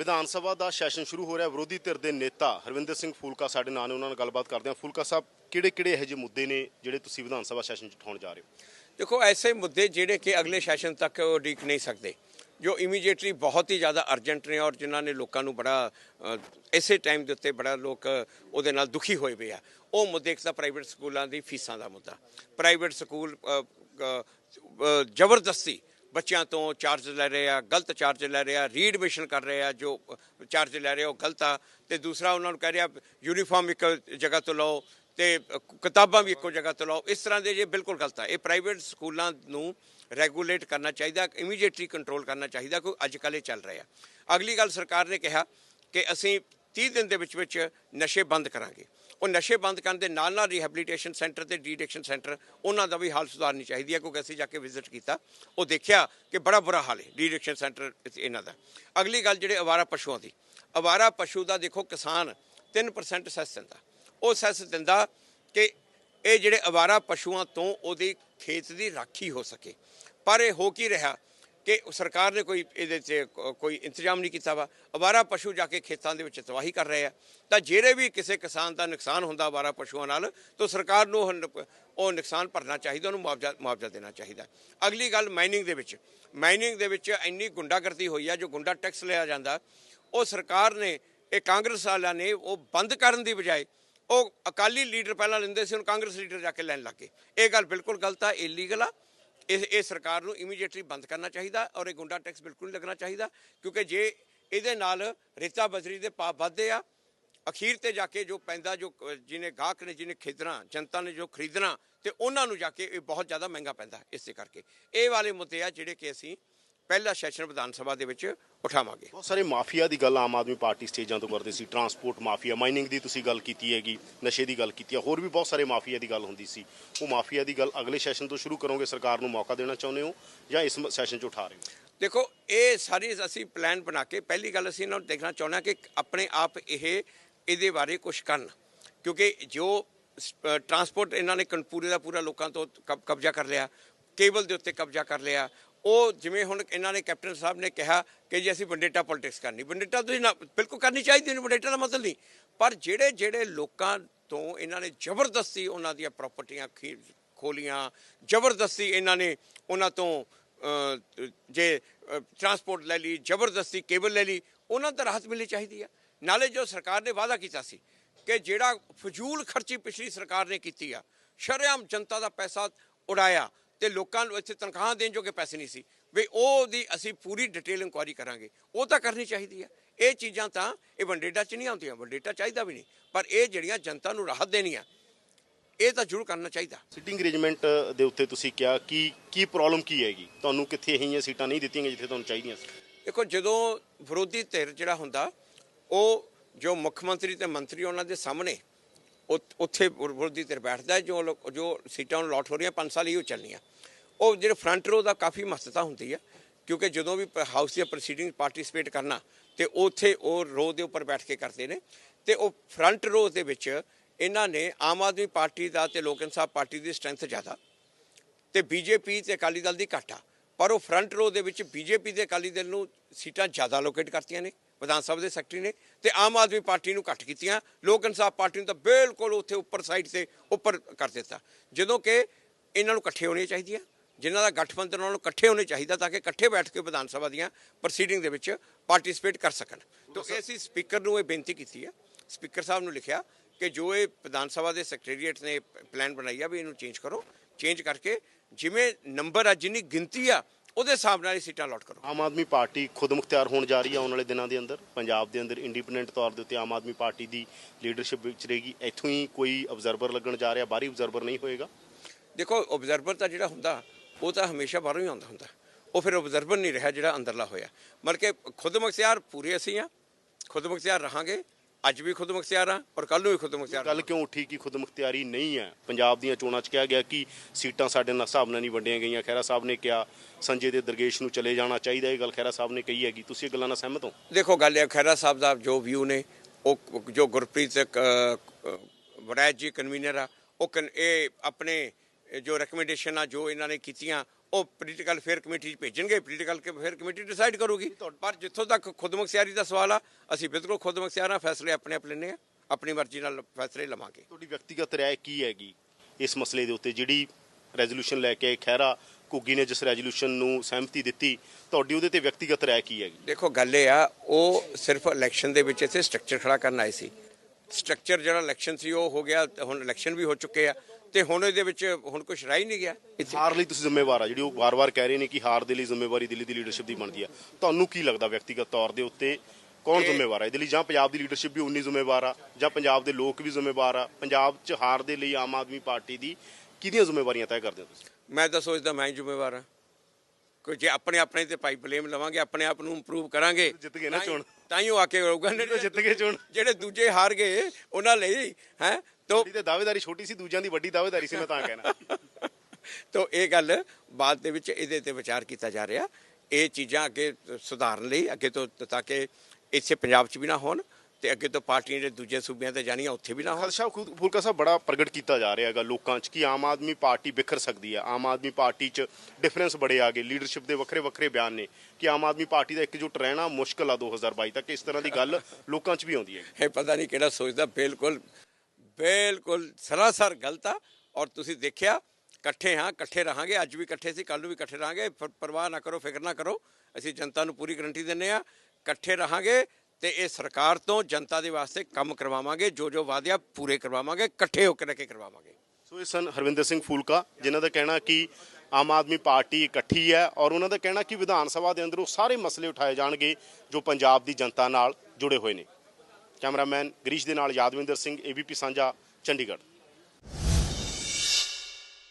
ਵਿਧਾਨ ਸਭਾ ਦਾ session ਸ਼ੁਰੂ ਹੋ ਰਿਹਾ ਵਿਰੋਧੀ ਧਿਰ ਦੇ ਨੇਤਾ ਹਰਵਿੰਦਰ ਸਿੰਘ ਫੂਲਕਾ ਸਾਡੇ ਨਾਲ ਨੇ, ਉਹਨਾਂ ਨਾਲ ਗੱਲਬਾਤ ਕਰਦੇ ਹਾਂ। ਫੂਲਕਾ ਸਾਹਿਬ ਕਿਹੜੇ ਕਿਹੜੇ ਇਹੋ ਜਿਹੇ ਮੁੱਦੇ ਨੇ ਜਿਹੜੇ ਤੁਸੀਂ ਵਿਧਾਨ ਸਭਾ ਸੈਸ਼ਨ 'ਚ ਉਠਾਉਣ ਜਾ ਰਹੇ ਹੋ? ਦੇਖੋ, ਐਸੇ ਮੁੱਦੇ ਜਿਹੜੇ ਕਿ ਅਗਲੇ ਸੈਸ਼ਨ ਤੱਕ ਉਡੀਕ ਨਹੀਂ ਸਕਦੇ, ਜੋ ਇਮੀਡੀਏਟਲੀ ਬਹੁਤ ਹੀ ਜ਼ਿਆਦਾ ਅਰਜੈਂਟ ਨੇ ਔਰ ਜਿਨ੍ਹਾਂ ਨੇ ਲੋਕਾਂ ਨੂੰ ਬੜਾ ਇਸੇ ਟਾਈਮ ਦੇ ਉੱਤੇ ਬੜਾ ਲੋਕ ਉਹਦੇ ਨਾਲ ਦੁਖੀ ਹੋਏ ਪਏ ਆ। ਉਹ ਮੁੱਦੇ ਇੱਕ ਤਾਂ ਪ੍ਰਾਈਵੇਟ ਸਕੂਲਾਂ ਦੀ ਫੀਸਾਂ ਦਾ ਮੁੱਦਾ ਪ੍ਰਾਈਵੇਟ ਸਕੂਲ ਜ਼ਬਰਦਸਤੀ ਬੱਚਿਆਂ ਤੋਂ ਚਾਰਜ ਲੈ ਰਹੇ ਆ, ਗਲਤ ਚਾਰਜ ਲੈ ਰਹੇ ਆ ਰੀਐਡਮਿਸ਼ਨ ਕਰ ਰਹੇ ਆ, ਜੋ ਚਾਰਜ ਲੈ ਰਹੇ ਆ, ਉਹ ਗਲਤ ਆ। ਤੇ ਦੂਸਰਾ ਉਹਨਾਂ ਨੂੰ ਕਹਿ ਰਿਹਾ ਯੂਨੀਫਾਰਮ ਇੱਕ ਜਗ੍ਹਾ ਤੋਂ ਲਓ ਤੇ ਕਿਤਾਬਾਂ ਵੀ ਇੱਕੋ ਜਗ੍ਹਾ ਤੋਂ ਲਓ। ਇਸ ਤਰ੍ਹਾਂ ਦੇ ਜੇ ਬਿਲਕੁਲ ਗਲਤ ਆ। ਇਹ ਪ੍ਰਾਈਵੇਟ ਸਕੂਲਾਂ ਨੂੰ ਰੈਗੂਲੇਟ ਕਰਨਾ ਚਾਹੀਦਾ ਇਮੀਡੀਏਟਲੀ ਕੰਟਰੋਲ ਕਰਨਾ ਚਾਹੀਦਾ ਕੋਈ ਅੱਜ ਕੱਲ੍ਹ ਇਹ ਚੱਲ ਰਿਹਾ। ਅਗਲੀ ਗੱਲ ਸਰਕਾਰ ਨੇ ਕਿਹਾ ਕਿ ਅਸੀਂ 30 ਦਿਨ ਦੇ ਵਿੱਚ ਵਿੱਚ ਨਸ਼ੇ ਬੰਦ ਕਰਾਂਗੇ। ਉਹ ਨਸ਼ੇ ਬੰਦ ਕਰਨ ਦੇ ਨਾਲ ਨਾਲ ਰਿਹੈਬਿਲਿਟੇਸ਼ਨ ਸੈਂਟਰ ਤੇ ਡੀਡਿਕਸ਼ਨ ਸੈਂਟਰ ਉਹਨਾਂ ਦਾ ਵੀ ਹਾਲ ਸੁਧਾਰਨੀ ਚਾਹੀਦੀ ਹੈ, ਕਿਉਂਕਿ ਅਸੀਂ ਜਾ ਕੇ ਵਿਜ਼ਿਟ ਕੀਤਾ। ਉਹ ਦੇਖਿਆ ਕਿ ਬੜਾ ਬੁਰਾ ਹਾਲ ਹੈ ਡੀਡਿਕਸ਼ਨ ਸੈਂਟਰ ਇਹਨਾਂ ਦਾ। ਅਗਲੀ ਗੱਲ ਜਿਹੜੇ ਅਵਾਰਾ ਪਸ਼ੂਆਂ ਦੀ। ਅਵਾਰਾ ਪਸ਼ੂ ਦਾ ਦੇਖੋ ਕਿਸਾਨ 3% ਸੈਸ ਦਿੰਦਾ। ਉਹ ਸੈਸ ਦਿੰਦਾ ਕਿ ਇਹ ਜਿਹੜੇ ਅਵਾਰਾ ਪਸ਼ੂਆਂ ਤੋਂ ਉਹਦੀ ਖੇਤ ਦੀ ਰਾਖੀ ਹੋ ਸਕੇ। ਪਰ ਇਹ ਹੋ ਕੀ ਰਿਹਾ? ਕਿ ਸਰਕਾਰ ਨੇ ਕੋਈ ਇਹਦੇ 'ਚ ਕੋਈ ਇੰਤਜ਼ਾਮ ਨਹੀਂ ਕੀਤਾ ਵਾ। ਅਵਾਰਾ ਪਸ਼ੂ ਜਾ ਕੇ ਖੇਤਾਂ ਦੇ ਵਿੱਚ ਤਬਾਹੀ ਕਰ ਰਹੇ ਆ। ਤਾਂ ਜਿਹੜੇ ਵੀ ਕਿਸੇ ਕਿਸਾਨ ਦਾ ਨੁਕਸਾਨ ਹੁੰਦਾ ਅਵਾਰਾ ਪਸ਼ੂਆਂ ਨਾਲ, ਤਾਂ ਸਰਕਾਰ ਨੂੰ ਉਹ ਨ- ਉਹ ਨੁਕਸਾਨ ਭਰਨਾ ਚਾਹੀਦਾ, ਉਹਨੂੰ ਮੁਆਵਜ਼ਾ ਮੁਆਵਜ਼ਾ ਦੇਣਾ ਚਾਹੀਦਾ। ਅਗਲੀ ਗੱਲ ਮਾਈਨਿੰਗ ਦੇ ਵਿੱਚ। ਮਾਈਨਿੰਗ ਦੇ ਵਿੱਚ ਇੰਨੀ ਗੁੰਡਾਗਰਦੀ ਹੋਈ ਆ, ਜੋ ਗੁੰਡਾ ਟੈਕਸ ਲਿਆ ਜਾਂਦਾ, ਉਹ ਸਰਕਾਰ ਨੇ, ਇਹ ਕਾਂਗਰਸ ਵਾਲਿਆਂ ਨੇ ਉਹ ਬੰਦ ਕਰਨ ਦੀ ਬਜਾਏ, ਉਹ ਅਕਾਲੀ ਲੀਡਰ ਪਹਿਲਾਂ ਲੈਂਦੇ ਸੀ, ਹੁਣ ਕਾਂਗਰਸ ਲੀਡਰ ਜਾ ਕੇ ਲੈਣ ਲੱਗੇ ਇਹ ਗੱਲ ਬਿਲਕੁਲ ਗਲਤ ਆ ਇਲੀਗਲ ਆ। ਇਹ ਇਹ ਸਰਕਾਰ ਨੂੰ ਇਮੀਡੀਏਟਲੀ ਬੰਦ ਕਰਨਾ ਚਾਹੀਦਾ ਔਰ ਇਹ ਗੁੰਡਾ ਟੈਕਸ ਬਿਲਕੁਲ ਨਹੀਂ ਲੱਗਣਾ ਚਾਹੀਦਾ, ਕਿਉਂਕਿ ਜੇ ਇਹਦੇ ਨਾਲ ਰੇਤਾ ਬਜਰੀ ਦੇ ਭਾਅ ਵੱਧਦੇ ਆ, ਅਖੀਰ ਤੇ ਜਾ ਕੇ ਜੋ ਪੈਂਦਾ, ਜੋ ਜਿਹਨੇ ਗਾਹਕ ਨੇ, ਜਿਹਨੇ ਖਰੀਦਣਾ, ਜਨਤਾ ਨੇ ਜੋ ਖਰੀਦਣਾ ਤੇ ਉਹਨਾਂ ਨੂੰ ਜਾ ਕੇ ਇਹ ਬਹੁਤ ਜ਼ਿਆਦਾ ਮਹਿੰਗਾ ਪੈਂਦਾ ਇਸੇ ਕਰਕੇ। ਇਹ ਵਾਲੇ ਮੁੱਦੇ ਆ ਜਿਹੜੇ ਕਿ ਅਸੀਂ ਪਹਿਲਾ ਸੈਸ਼ਨ ਵਿਧਾਨ ਸਭਾ ਦੇ ਵਿੱਚ ਉਠਾਵਾਂਗੇ। ਬਹੁਤ ਸਾਰੇ ਮਾਫੀਆ ਦੀ ਗੱਲ ਆਮ ਆਦਮੀ ਪਾਰਟੀ ਸਟੇਜਾਂ ਤੋਂ ਕਰਦੇ ਸੀ ਟਰਾਂਸਪੋਰਟ ਮਾਫੀਆ ਮਾਈਨਿੰਗ ਦੀ ਤੁਸੀਂ ਗੱਲ ਕੀਤੀ ਹੈਗੀ ਨਸ਼ੇ ਦੀ ਗੱਲ ਕੀਤੀ ਹੈ ਹੋਰ ਵੀ ਬਹੁਤ ਸਾਰੇ ਮਾਫੀਆ ਦੀ ਗੱਲ ਹੁੰਦੀ ਸੀ। ਉਹ ਮਾਫੀਆ ਦੀ ਗੱਲ ਅਗਲੇ ਸੈਸ਼ਨ ਤੋਂ ਸ਼ੁਰੂ ਕਰੋਗੇ ਸਰਕਾਰ ਨੂੰ ਮੌਕਾ ਦੇਣਾ ਚਾਹੁੰਦੇ ਹੋ ਜਾਂ ਇਸ ਸੈਸ਼ਨ 'ਚ ਉਠਾ ਰਹੇ ਹੋ? ਦੇਖੋ ਇਹ ਸਾਰੀ ਅਸੀਂ ਪਲਾਨ ਬਣਾ ਕੇ ਪਹਿਲੀ ਗੱਲ ਅਸੀਂ ਇਹਨਾਂ ਨੂੰ ਦੇਖਣਾ ਚਾਹੁੰਦੇ ਹਾਂ ਕਿ ਆਪਣੇ ਆਪ ਇਹ ਇਹਦੇ ਬਾਰੇ ਕੁਝ ਕਰਨ। ਕਿਉਂਕਿ ਜੋ ਟਰਾਂਸਪੋਰਟ ਇਹਨਾਂ ਨੇ ਕਨ- ਪੂਰੇ ਦਾ ਪੂਰਾ ਲੋਕਾਂ ਤੋਂ ਕਬ- ਕਬਜ਼ਾ ਕਰ ਲਿਆ ਕੇਬਲ ਦੇ ਉੱਤੇ ਕਬਜ਼ਾ ਕਰ ਲਿਆ ਉਹ ਜਿਵੇਂ ਹੁਣ ਇਹਨਾਂ ਨੇ ਕੈਪਟਨ ਸਾਹਿਬ ਨੇ ਕਿਹਾ ਕਿ ਜੀ ਅਸੀਂ ਬੰਡੇਟਾ ਪੋਲਿਟਿਕਸ ਕਰਨੀ। ਬੰਡੇਟਾ ਤੁਸੀਂ ਨਾ, ਬਿਲਕੁਲ ਕਰਨੀ ਚਾਹੀਦੀ ਨਹੀਂ ਵੰਡੇਟਾ ਦਾ ਮਤਲਬ ਨਹੀਂ। ਪਰ ਜਿਹੜੇ ਜਿਹੜੇ ਲੋਕਾਂ ਤੋਂ ਇਹਨਾਂ ਨੇ ਜ਼ਬਰਦਸਤੀ ਉਹਨਾਂ ਦੀਆਂ ਪ੍ਰਾਪਰਟੀਆਂ ਖੋਲੀਆਂ, ਜ਼ਬਰਦਸਤੀ ਇਹਨਾਂ ਨੇ ਉਹਨਾਂ ਤੋਂ ਜੇ ਟਰਾਂਸਪੋਰਟ ਲੈ ਲਈ, ਜ਼ਬਰਦਸਤੀ ਕੇਬਲ ਲੈ ਲਈ, ਉਹਨਾਂ ਦਾ ਰਾਹਤ ਮਿਲਣੀ ਚਾਹੀਦੀ ਆ ਨਾਲੇ ਜੋ ਸਰਕਾਰ ਨੇ ਵਾਅਦਾ ਕੀਤਾ ਸੀ ਕਿ ਜਿਹੜਾ ਫਜ਼ੂਲ ਖਰਚੀ ਪਿਛਲੀ ਸਰਕਾਰ ਨੇ ਕੀਤੀ ਆ, ਸ਼ਰੇਆਮ ਜਨਤਾ ਦਾ ਪੈਸਾ ਉਡਾਇਆ ਤੇ ਲੋਕਾਂ ਨੂੰ ਇੱਥੇ ਤਨਖਾਹਾਂ ਦੇਣ ਜੋਗੇ ਪੈਸੇ ਨਹੀਂ ਸੀ। ਵੀ ਉਹ ਦੀ ਅਸੀਂ ਪੂਰੀ ਡਿਟੇਲ ਇਨਕੁਆਇਰੀ ਕਰਾਂਗੇ। ਉਹ ਤਾਂ ਕਰਨੀ ਚਾਹੀਦੀ ਆ। ਇਹ ਚੀਜ਼ਾਂ ਤਾਂ ਇਹ ਵੰਡੇਟਾ 'ਚ ਨਹੀਂ ਆਉਂਦੀਆਂ ਵੰਡੇਟਾ ਚਾਹੀਦਾ ਵੀ ਨਹੀਂ। ਪਰ ਇਹ ਜਿਹੜੀਆਂ ਜਨਤਾ ਨੂੰ ਰਾਹਤ ਦੇਣੀਆਂ ਇਹ ਤਾਂ ਜ਼ਰੂਰ ਕਰਨਾ ਚਾਹੀਦਾ। ਸਿਟਿੰਗ ਅਰੇਂਜਮੈਂਟ ਦੇ ਉੱਤੇ ਤੁਸੀਂ ਕਿਹਾ ਕਿ ਕੀ ਪ੍ਰੋਬਲਮ ਕੀ ਹੈਗੀ? ਤੁਹਾਨੂੰ ਕਿੱਥੇ ਇਹੀਆਂ ਸੀਟਾਂ ਨਹੀਂ ਦਿੱਤੀਆਂ ਗਈਆਂ ਜਿੱਥੇ ਤੁਹਾਨੂੰ ਚਾਹੀਦੀਆਂ ਸੀ? ਦੇਖੋ ਜਦੋਂ ਵਿਰੋਧੀ ਧਿਰ ਜਿਹੜਾ ਹੁੰਦਾ ਉਹ ਜੋ ਮੁੱਖ ਮੰਤਰੀ ਤੇ ਮੰਤਰੀ ਉਹਨਾਂ ਦੇ ਸਾਹਮਣੇ ਉੱਥੇ ਵਿਰ- ਵਿਰੋਧੀ ਧਿਰ ਬੈਠਦਾ ਜੋ ਲੋਕ- ਜੋ ਸੀਟਾਂ ਨੂੰ ਲੋਟ ਹੋ ਰਹੀਆਂ 5 ਸਾਲ ਹੀ ਉਹ ਚੱਲਣੀਆਂ। ਉਹ ਜਿਹੜੇ ਫਰੰਟ ਰੋ ਦਾ ਕਾਫੀ ਮਹੱਤਤਾ ਹੁੰਦੀ ਹੈ, ਕਿਉਂਕਿ ਜਦੋਂ ਵੀ ਹਾਊਸ ਦੀਆਂ ਪ੍ਰੋਸੀਡਿੰਗ ਪਾਰਟਿਸਿਪੇਟ ਕਰਨਾ, ਤੇ ਉੱਥੇ ਉਹ ਰੋ ਦੇ ਉੱਪਰ ਬੈਠ ਕੇ ਕਰਦੇ ਨੇ। ਤੇ ਉਹ ਫਰੰਟ ਰੋ ਦੇ ਵਿੱਚ ਇਹਨਾਂ ਨੇ ਆਮ ਆਦਮੀ ਪਾਰਟੀ ਦਾ ਤੇ ਲੋਕ ਇਨਸਾਫ ਪਾਰਟੀ ਦੀ ਸਟਰੈਂਥ ਜ਼ਿਆਦਾ, ਤੇ ਬੀਜੇਪੀ ਤੇ ਅਕਾਲੀ ਦਲ ਦੀ ਘੱਟ। ਆ ਪਰ ਉਹ ਫਰੰਟ ਰੋ ਦੇ ਵਿੱਚ ਬੀਜੇਪੀ ਤੇ ਅਕਾਲੀ ਦਲ ਨੂੰ ਸੀਟਾਂ ਜ਼ਿਆਦਾ ਲੋਕੇਟ ਕਰਤੀਆਂ ਨੇ। ਵਿਧਾਨ ਸਭਾ ਦੇ ਸੈਕਟਰੀ ਨੇ ਤੇ ਆਮ ਆਦਮੀ ਪਾਰਟੀ ਨੂੰ ਘੱਟ ਕੀਤੀਆਂ। ਲੋਕ ਇਨਸਾਫ ਪਾਰਟੀ ਨੂੰ ਤਾਂ ਬਿਲਕੁਲ ਉੱਥੇ ਉੱਪਰ ਸਾਈਡ ਤੇ ਉੱਪਰ ਕਰ ਦਿੱਤਾ। ਜਦੋਂ ਕਿ ਇਹਨਾਂ ਨੂੰ ਇਕੱਠੇ ਹੋਣੀਆਂ ਚਾਹੀਦੀਆਂ ਜਿਨ੍ਹਾਂ ਦਾ ਗਠਬੰਧਨ ਉਹਨਾਂ ਨੂੰ ਇਕੱਠੇ ਹੋਣੇ ਚਾਹੀਦਾ ਤਾਂ ਕਿ ਇਕੱਠੇ ਬੈਠ ਕੇ ਵਿਧਾਨ ਸਭਾ ਦੀਆਂ ਪ੍ਰੋਸੀਡਿੰਗ ਦੇ ਵਿੱਚ ਪਾਰਟਿਸਿਪੇਟ ਕਰ ਸਕਣ। ਤੋਂ ਅਸੀਂ ਸਪੀਕਰ ਨੂੰ ਇਹ ਬੇਨਤੀ ਕੀਤੀ ਹੈ ਸਪੀਕਰ ਸਾਹਿਬ ਨੂੰ ਲਿਖਿਆ ਕਿ ਜੋ ਇਹ ਵਿਧਾਨ ਸਭਾ ਦੇ ਸੈਕਟਰੀਏਟ ਨੇ ਪਲਾਨ ਬਣਾਈ ਆ ਵੀ ਇਹਨੂੰ ਚੇਂਜ ਕਰੋ। ਚੇਂਜ ਕਰਕੇ ਜਿਵੇਂ ਨੰਬਰ ਆ ਜਿੰਨੀ ਗਿਣਤੀ ਆ ਉਹਦੇ ਹਿਸਾਬ ਨਾਲ ਇਹ ਸੀਟਾਂ ਅਲਾਟ ਕਰੋ। ਆਮ ਆਦਮੀ ਪਾਰਟੀ ਖੁਦ ਮੁਖਤਿਆਰ ਹੋਣ ਜਾ ਰਹੀ ਹੈ ਆਉਣ ਵਾਲੇ ਦਿਨਾਂ ਦੇ ਅੰਦਰ। ਪੰਜਾਬ ਦੇ ਅੰਦਰ ਇੰਡੀਪੈਂਡੈਂਟ ਤੌਰ ਦੇ ਉੱਤੇ ਆਮ ਆਦਮੀ ਪਾਰਟੀ ਦੀ ਲੀਡਰਸ਼ਿਪ ਵਿੱਚ ਰਹੇਗੀ। ਇੱਥੋਂ ਹੀ ਕੋਈ ਆਬਜ਼ਰਵਰ ਲੱਗਣ ਜਾ ਰਿਹਾ ਬਾਹਰੀ ਆਬਜ਼ਰਵਰ ਨਹੀਂ ਹੋਏਗਾ। ਦੇਖੋ ਆਬਜ਼ਰਵਰ ਤਾਂ ਜਿਹੜਾ ਹੁੰਦਾ ਉਹ ਤਾਂ ਹਮੇਸ਼ਾ ਬਾਹਰੋਂ ਹੀ ਆਉਂਦਾ ਹੁੰਦਾ। ਉਹ ਫਿਰ ਆਬਜ਼ਰਵਰ ਨਹੀਂ ਰਿਹਾ ਜਿਹੜਾ ਅੰਦਰਲਾ ਹੋਇਆ। ਮਤਲਬ ਕਿ ਖੁਦ ਮੁਖਤਿਆਰ ਪੂਰੇ ਅਸੀਂ ਆ ਖੁਦ ਮੁਖਤਿਆਰ ਰਹਾਂਗੇ। ਅੱਜ ਵੀ ਖੁਦ ਮੁਖਤਿਆਰ ਆ ਔਰ ਕੱਲ ਨੂੰ ਵੀ ਖੁਦ ਮੁਖਤਿਆਰ ਗੱਲ ਕਿਉਂ ਉੱਠੀ ਕਿ ਖੁਦ ਮੁਖਤਿਆਰੀ ਨਹੀਂ ਹੈ? ਪੰਜਾਬ ਦੀਆਂ ਚੋਣਾਂ 'ਚ ਕਿਹਾ ਗਿਆ ਕਿ ਸੀਟਾਂ ਸਾਡੇ ਨਾਲ ਹਿਸਾਬ ਨਾਲ ਨਹੀਂ ਵੰਡੀਆਂ ਗਈਆਂ। ਖਹਿਰਾ ਸਾਹਿਬ ਨੇ ਕਿਹਾ ਸੰਜੇ ਦੇ ਦਰਗੇਸ਼ ਨੂੰ ਚਲੇ ਜਾਣਾ ਚਾਹੀਦਾ ਇਹ ਗੱਲ ਖਹਿਰਾ ਸਾਹਿਬ ਨੇ ਕਹੀ ਹੈਗੀ। ਤੁਸੀਂ ਇਹ ਗੱਲਾਂ ਨਾਲ ਸਹਿਮਤ ਹੋ? ਦੇਖੋ ਗੱਲ ਇਹ ਆ, ਖਹਿਰਾ ਸਾਹਿਬ ਦਾ ਜੋ ਵਿਊ ਨੇ ਉਹ ਜੋ ਗੁਰਪ੍ਰੀਤ ਵੜੈਤ ਜੀ ਕਨਵੀਨਰ ਆ ਉਹ ਇਹ ਆਪਣੇ ਜੋ ਰეკਮੈਂਡੇਸ਼ਨ ਆ ਜੋ ਇਹਨਾਂ ਨੇ ਕੀਤੀਆਂ ਉਹ ਪੋਲੀਟੀਕਲ ਫੇਅਰ ਕਮੇਟੀ 'ਚ ਭੇਜਣਗੇ ਪੋਲੀਟੀਕਲ ਫੇਅਰ ਕਮੇਟੀ ਡਿਸਾਈਡ ਕਰੂਗੀ। ਪਰ ਜਿੱਥੋਂ ਤੱਕ ਖੁਦਮੁਖਤਿਆਰੀ ਦਾ ਸਵਾਲ ਆ ਅਸੀਂ ਬਿਲਕੁਲ ਖੁਦਮੁਖਤਿਆਰ ਫੈਸਲੇ ਆਪਣੇ ਆਪ ਲੈਣੇ ਆ ਆਪਣੀ ਮਰਜ਼ੀ ਨਾਲ ਫੈਸਲੇ ਲਵਾਂਗੇ। ਤੁਹਾਡੀ ਵਿਅਕਤੀਗਤ ਰਾਏ ਕੀ ਹੈਗੀ ਇਸ ਮਸਲੇ ਦੇ ਉੱਤੇ? ਜਿਹੜੀ ਰੈਜ਼ੋਲੂਸ਼ਨ ਲੈ ਕੇ ਖਹਿਰਾ ਘੁੱਗੀ ਨੇ ਜਿਸ ਰੈਜ਼ੋਲੂਸ਼ਨ ਨੂੰ ਸਹਿਮਤੀ ਦਿੱਤੀ ਤੁਹਾਡੀ ਉਹਦੇ ਤੇ ਵਿਅਕਤੀਗਤ ਰਾਏ ਕੀ ਹੈਗੀ? ਦੇਖੋ ਗੱਲ ਇਹ ਆ ਉਹ ਸਿਰਫ ਇਲੈਕਸ਼ਨ ਦੇ ਵਿੱਚ ਇੱਥੇ ਸਟਰਕਚਰ ਖੜਾ ਕਰਨ ਆਏ ਸੀ। ਸਟਰਕਚਰ ਜਿਹੜਾ ਇਲੈਕਸ਼ਨ ਸੀ ਉਹ ਹੋ ਗਿਆ ਹੁਣ ਇਲੈਕਸ਼ਨ ਵੀ ਹੋ ਚੁੱਕੇ ਆ। ਤੇ ਹੁਣ ਇਹਦੇ ਵਿੱਚ ਹੁਣ ਕੁਝ ਰਹਿ ਨਹੀਂ ਗਿਆ ਹਾਰ ਲਈ ਤੁਸੀਂ ਜ਼ਿੰਮੇਵਾਰ ਆ ਜਿਹੜੀ ਉਹ ਵਾਰ-ਵਾਰ ਕਹਿ ਰਹੇ ਨੇ ਕਿ ਹਾਰ ਦੇ ਲਈ ਜ਼ਿੰਮੇਵਾਰੀ ਦਿੱਲੀ ਦੀ ਲੀਡਰਸ਼ਿਪ ਦੀ ਬਣਦੀ ਆ। ਤੁਹਾਨੂੰ ਕੀ ਲੱਗਦਾ ਵਿਅਕਤੀਗਤ ਤੌਰ ਦੇ ਉੱਤੇ ਕੌਣ ਜ਼ਿੰਮੇਵਾਰ ਹੈ ਇਹਦੇ ਲਈ ਜਾਂ ਪੰਜਾਬ ਦੀ ਲੀਡਰਸ਼ਿਪ ਵੀ ਉਨੀ ਜ਼ਿੰਮੇਵਾਰ ਆ ਜਾਂ ਪੰਜਾਬ ਦੇ ਲੋਕ ਵੀ ਜ਼ਿੰਮੇਵਾਰ ਆ? ਪੰਜਾਬ 'ਚ ਹਾਰ ਦੇ ਲਈ ਆਮ ਆਦਮੀ ਪਾਰਟੀ ਦੀ ਕਿਹਦੀਆਂ ਜ਼ਿੰਮੇਵਾਰੀਆਂ ਤੈਅ ਕਰਦੇ ਹੋ ਤੁਸੀਂ? ਮੈਂ ਤਾਂ ਸੋਚਦਾ ਮੈਂ ਜ਼ਿੰਮੇਵਾਰ ਹਾਂ ਕੋਈ ਜੇ ਆਪਣੇ ਆਪਣੇ ਤੇ ਭਾਈ ਬਲੇਮ ਲਵਾਂਗੇ ਆਪਣੇ ਆਪ ਨੂੰ ਇੰਪਰੂਵ ਕਰਾਂਗੇ ਜਿੱਤ ਗਏ ਨਾ ਚੋਣ। ਤਾਂ ਹੀ ਉਹ ਆ ਕੇ ਰਹੂਗਾ ਜਿੱਤ ਗਏ ਚੋਣ। ਜਿਹੜੇ ਦੂਜੇ ਹਾਰ ਗਏ ਉਹਨਾਂ ਲਈ ਹੈ ਤੋ ਤੇ ਦਾਅਵੇਦਾਰੀ ਛੋਟੀ ਸੀ ਦੂਜਿਆਂ ਦੀ ਵੱਡੀ ਦਾਅਵੇਦਾਰੀ ਸੀ ਮੈਂ ਤਾਂ ਕਹਿਣਾ। ਤੋ ਇਹ ਗੱਲ ਬਾਅਦ ਦੇ ਵਿੱਚ ਇਹਦੇ ਤੇ ਵਿਚਾਰ ਕੀਤਾ ਜਾ ਰਿਹਾ। ਇਹ ਚੀਜ਼ਾਂ ਅੱਗੇ ਸੁਧਾਰਨ ਲਈ ਅੱਗੇ ਤੋਂ ਤਾਂ ਕਿ ਇੱਥੇ ਪੰਜਾਬ 'ਚ ਵੀ ਨਾ ਹੋਣ ਤੇ ਅੱਗੇ ਤੋਂ ਪਾਰਟੀਆਂ ਜਿਹੜੇ ਦੂਜੇ ਸੂਬਿਆਂ ਤੇ ਜਾਣੀਆਂ ਉੱਥੇ ਵੀ ਨਾ ਹੋਣ। ਖਦਸ਼ਾ ਖੁਦ ਫੁਲਕਾ ਸਾਹਿਬ ਬੜਾ ਪ੍ਰਗਟ ਕੀਤਾ ਜਾ ਰਿਹਾ ਹੈਗਾ ਲੋਕਾਂ 'ਚ ਕਿ ਆਮ ਆਦਮੀ ਪਾਰਟੀ ਬਿਖਰ ਸਕਦੀ ਹੈ। ਆਮ ਆਦਮੀ ਪਾਰਟੀ 'ਚ ਡਿਫਰੈਂਸ ਬੜੇ ਆ ਗਏ। ਲੀਡਰਸ਼ਿਪ ਦੇ ਵੱਖਰੇ ਵੱਖਰੇ ਬਿਆਨ ਨੇ ਕਿ ਆਮ ਆਦਮੀ ਪਾਰਟੀ ਦਾ ਇਕਜੁੱਟ ਰਹਿਣਾ ਮੁਸ਼ਕਲ ਆ 2022 ਤੱਕ। ਇਸ ਤਰ੍ਹਾਂ ਦੀ ਗੱਲ ਲੋਕਾਂ 'ਚ ਵੀ ਆਉਂਦੀ ਹੈ ਇਹ ਪਤਾ ਨਹੀਂ ਕਿਹੜਾ ਸੋਚਦਾ ਬਿਲਕੁਲ ਬਿਲਕੁਲ ਸਰਾਸਰ ਗਲਤ ਆ। ਔਰ ਤੁਸੀਂ ਦੇਖਿਆ, ਇਕੱਠੇ ਹਾਂ, ਇਕੱਠੇ ਰਹਾਂਗੇ, ਅੱਜ ਵੀ ਇਕੱਠੇ ਸੀ ਕੱਲ ਨੂੰ ਵੀ ਇਕੱਠੇ ਰਹਾਂਗੇ ਪਰਵਾਹ ਨਾ ਕਰੋ, ਫਿਕਰ ਨਾ ਕਰੋ, ਅਸੀਂ ਜਨਤਾ ਨੂੰ ਪੂਰੀ ਗਰੰਟੀ ਦਿੰਨੇ ਆ ਇਕੱਠੇ ਰਹਾਂਗੇ ਤੇ ਇਹ ਸਰਕਾਰ ਤੋਂ ਜਨਤਾ ਦੇ ਵਾਸਤੇ ਕੰਮ ਕਰਵਾਵਾਂਗੇ, ਜੋ ਜੋ ਵਾਅਦੇ ਆ, ਪੂਰੇ ਕਰਵਾਵਾਂਗੇ, ਇਕੱਠੇ ਹੋ ਕੇ ਰਹਿ ਕੇ ਕਰਵਾਵਾਂਗੇ। ਸੋ ਇਹ ਸਨ ਹਰਵਿੰਦਰ ਸਿੰਘ ਫੂਲਕਾ, ਜਿਨ੍ਹਾਂ ਦਾ ਕਹਿਣਾ ਕਿ ਆਮ ਆਦਮੀ ਪਾਰਟੀ ਇਕੱਠੀ ਹੈ ਔਰ ਉਹਨਾਂ ਦਾ ਕਹਿਣਾ ਕਿ ਵਿਧਾਨ ਸਭਾ ਦੇ ਅੰਦਰ ਉਹ ਸਾਰੇ ਮਸਲੇ ਉਠਾਏ ਜਾਣਗੇ ਜੋ ਪੰਜਾਬ ਦੀ ਜਨਤਾ ਨਾਲ ਜੁੜੇ ਹੋਏ ਨੇ। ਕੈਮਰਾਮੈਨ ਗਰੀਸ਼ ਦੇ ਨਾਲ ਯਾਦਵਿੰਦਰ ਸਿੰਘ ਏਬੀਪੀ ਸਾਂਝਾ ਚੰਡੀਗੜ੍ਹ।